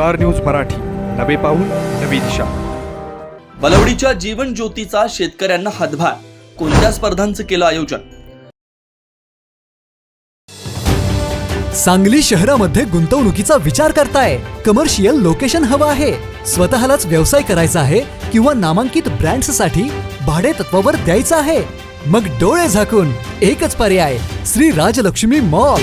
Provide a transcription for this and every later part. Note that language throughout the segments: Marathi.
Star news Marathi. नवे पाऊल नवी दिशा. बलवडीच्या जीवन ज्योतीचा शेतकऱ्यांना हातभार. कोणत्या स्पर्धांचं केलं आयोजन? सांगली शहरामध्ये गुंतवणुकीचा विचार करताय. कमर्शियल लोकेशन हवं आहे. स्वतःलाच व्यवसाय करायचा आहे किंवा नामांकित ब्रँड्ससाठी भाडे तत्वावर द्यायचं आहे. मग डोळे झाकून एकच पर्याय. श्री राजलक्ष्मी मॉल.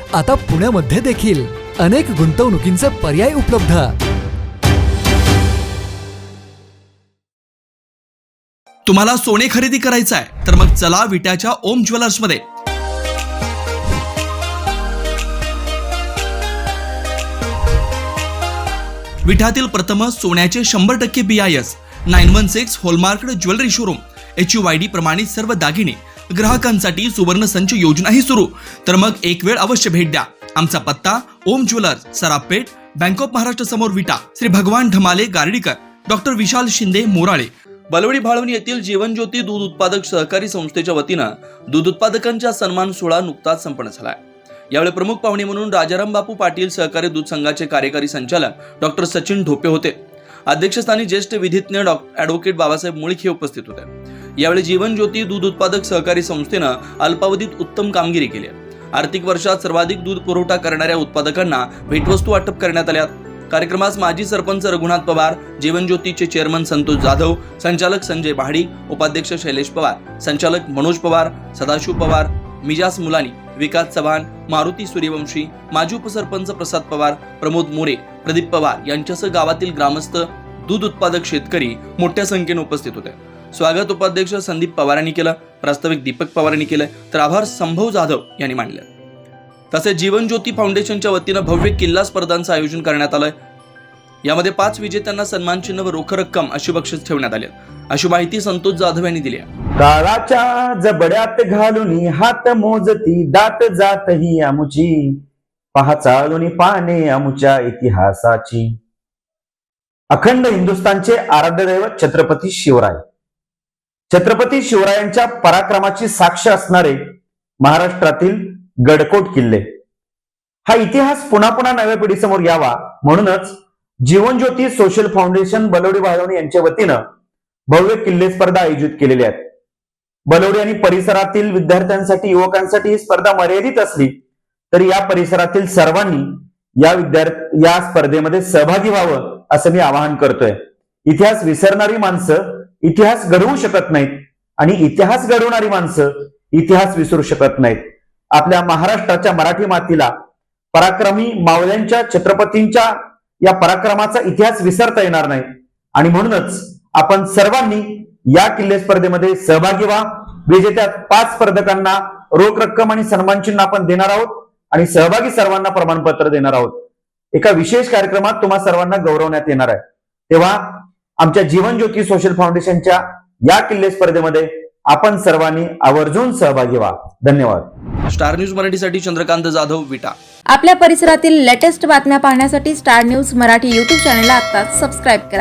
आता पुण्यामध्ये देखील अनेक गुंतवणुकींचे पर्याय उपलब्ध. तुम्हाला सोने खरेदी करायचं आहे तर मग चला विट्याच्या ओम ज्वेलर्समध्ये. विठातील प्रथम सोन्याचे शंभर टक्के B I S nine one six hallmark jewellery showroom H U Y D प्रमाणित सर्व दागिने ग्राहकांसाठी सुवर्ण संच योजनाही सुरू. तर मग एक वेळ अवश्य भेट द्या. आमचा पत्ता Om jewellers Sarapeth bank of Maharashtra समोर विटा श्री भगवान ढमाले गार्डीकर डॉक्टर विशाल शिंदे मोराळे. बलवडी भाळवणी येथील जीवनज्योती दूध उत्पादक सहकारी संस्थेच्या वतीनं दूध उत्पादकांचा सन्मान सोहळा नुकताच संपन्न झालाय. यावेळी प्रमुख पाहुणे म्हणून राजाराम बापू पाटील सहकारी दूध संघाचे कार्यकारी संचालक डॉक्टर सचिन ढोपे होते. अध्यक्षस्थानी ज्येष्ठ विधिज्ञ डॉ ॲडव्होकेट बाबासाहेब मुळीक हे उपस्थित होते. यावेळी जीवन ज्योती दूध उत्पादक सहकारी संस्थेनं अल्पावधीत उत्तम कामगिरी केली आर्थिक वर्षात सर्वाधिक दूध पुरवठा करणाऱ्या उत्पादकांना भेटवस्तू वाटप करण्यात आल्या कार्यक्रमास माजी सरपंच रघुनाथ पवार जीवनज्योतीचे चेअरमन संतोष जाधव संचालक संजय पहाडी उपाध्यक्ष शैलेश पवार संचालक मनोज पवार सदाशिव पवार मिजास मुलानी विकास चव्हाण मारुती सूर्यवंशी माजी उपसरपंच प्रसाद पवार प्रमोद मोरे प्रदीप पवार यांच्यासह गावातील ग्रामस्थ दूध उत्पादक शेतकरी मोठ्या संख्येने उपस्थित होते. स्वागत उपाध्यक्ष संदीप पवारांनी केलं प्रास्ताविक दीपक पवारांनी केलं तर आभार संभव जाधव यांनी मानले. तसेच जीवन ज्योती फाउंडेशनच्या वतीनं भव्य किल्ला स्पर्धांचं आयोजन करण्यात आलंय. यामध्ये पाच विजेत्यांना सन्मानचिन्ह व रोख रक्कम अशी बक्षीस ठेवण्यात आले. अशी माहिती संतोष जाधव यांनी दिली काळाच्या जबड्यात घालून हात मोजती दात जात ही आमुची. पहा चालून पाने आमुच्या इतिहासाची. अखंड हिंदुस्थानचे आराध्यदैवत छत्रपती शिवराय. छत्रपती शिवरायांच्या पराक्रमाची साक्ष असणारे महाराष्ट्रातील गडकोट किल्ले. हा इतिहास पुन्हा पुन्हा नव्या पिढीसमोर यावा म्हणूनच जीवनज्योती सोशल फाउंडेशन बलोडी बाळवणी यांच्या वतीनं भव्य किल्ले स्पर्धा आयोजित केलेल्या आहेत. बलवडी आणि परिसरातील विद्यार्थ्यांसाठी युवकांसाठी ही स्पर्धा मर्यादित असली तरी या परिसरातील सर्वांनी या विद्यार्थी या स्पर्धेमध्ये सहभागी व्हावं असं मी आवाहन करतोय. इतिहास विसरणारी माणसं इतिहास घडवू शकत नाहीत. आणि इतिहास घडवणारी माणसं इतिहास विसरू शकत नाहीत. आपल्या महाराष्ट्राच्या मराठी मातीला पराक्रमी मावल्यांच्या छत्रपतींच्या या पराक्रमाचा इतिहास विसरता येणार नाही. आणि म्हणूनच आपण सर्वांनी या किल्ले स्पर्धेमध्ये सहभागी व्हा. विजेत्या पाच स्पर्धकांना रोख रक्कम आणि सन्मानचिन्ह आपण देणार आहोत आणि सहभागी सर्वांना प्रमाणपत्र देणार आहोत. एका विशेष कार्यक्रमात तुम्हा सर्वांना गौरवण्यात येणार आहे. तेव्हा आमच्या जीवन ज्योती सोशल फाउंडेशनच्या या किल्ले स्पर्धेमध्ये आपण सर्वांनी आवर्जून सहभागी व्हा. धन्यवाद. स्टार न्यूज मराठीसाठी चंद्रकांत जाधव विटा. आपल्या परिसरातील लेटेस्ट बातम्या पाहण्यासाठी स्टार न्यूज मराठी यूट्यूब चॅनलला आत्ताच सबस्क्राईब करा.